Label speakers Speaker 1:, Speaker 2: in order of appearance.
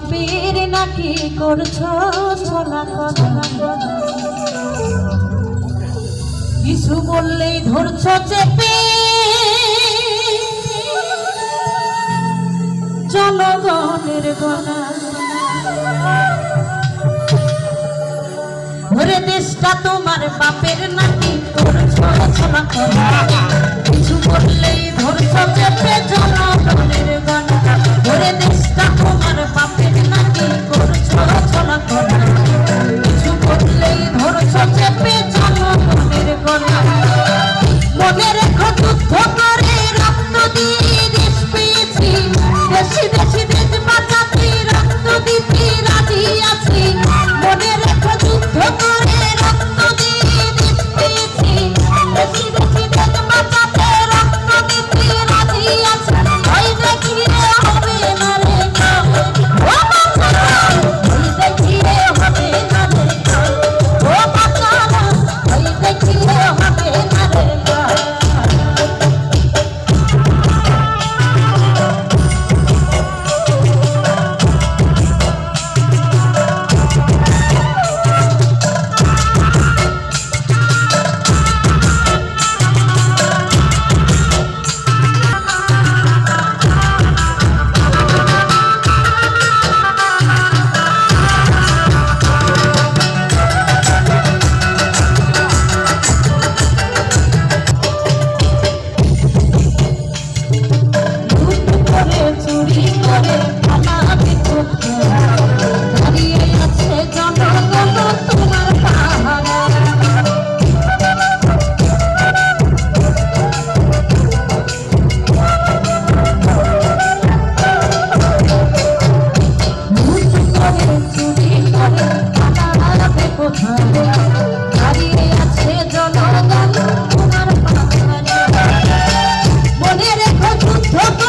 Speaker 1: পাপের নাকি করছ ছলা কিছু বললেই ধরছো চেপে। চলো জনগণের গলা ভরে দেশটা তোমার বাপের নাকি করছ ছলা মনে রেখো যুদ্ধ